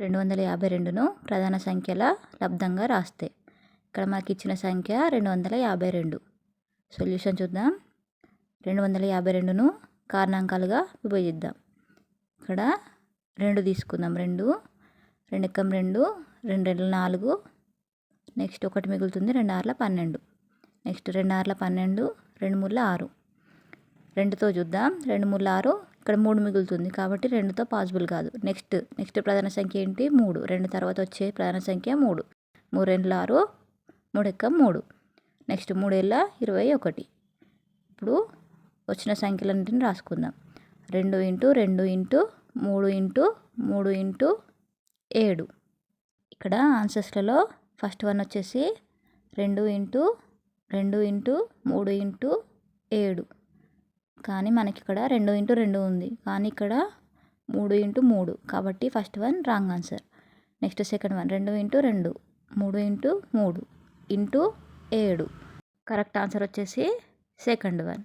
రెండు వందల యాభై రెండును ప్రధాన సంఖ్యల లబ్ధంగా రాస్తే. ఇక్కడ మనకి ఇచ్చిన సంఖ్య రెండు వందల యాభై రెండు. సొల్యూషన్ చూద్దాం. రెండు వందల యాభై రెండును కారణాంకాలుగా విభజిద్దాం. ఇక్కడ రెండు తీసుకుందాం. రెండు రెండు ఎక్కం రెండు రెండు రెండు నాలుగు. నెక్స్ట్ ఒకటి మిగులుతుంది రెండు ఆరుల పన్నెండు. నెక్స్ట్ రెండు ఆరుల పన్నెండు రెండు మూడుల ఆరు. రెండుతో చూద్దాం. రెండు మూల ఆరు ఇక్కడ మూడు మిగులుతుంది కాబట్టి రెండుతో పాసిబుల్ కాదు. నెక్స్ట్ నెక్స్ట్ ప్రధాన సంఖ్య ఏంటి? మూడు. రెండు తర్వాత వచ్చే ప్రధాన సంఖ్య మూడు. మూడు రెండుల ఆరు మూడు ఎక్క మూడు. నెక్స్ట్ మూడేళ్ళ ఇరవై ఒకటి. ఇప్పుడు వచ్చిన సంఖ్యలన్నింటిని రాసుకుందాం. రెండు ఇంటూ రెండు ఇంటూ మూడు ఇంటూ మూడు ఇంటూ ఏడు. ఇక్కడ ఆన్సర్స్లలో ఫస్ట్ వన్ వచ్చేసి రెండు ఇంటూ రెండు ఇంటూ మూడు ఇంటూ ఏడు. కానీ మనకి ఇక్కడ రెండు ఇంటూ రెండు ఉంది. కానీ ఇక్కడ మూడు ఇంటూ మూడు. కాబట్టి first one wrong answer. Next second one రెండు ఇంటూ రెండు. మూడు ఇంటూ మూడు. ఇంటూ ఏడు. కరెక్ట్ ఆన్సర్ వచ్చేసి సెకండ్ వన్.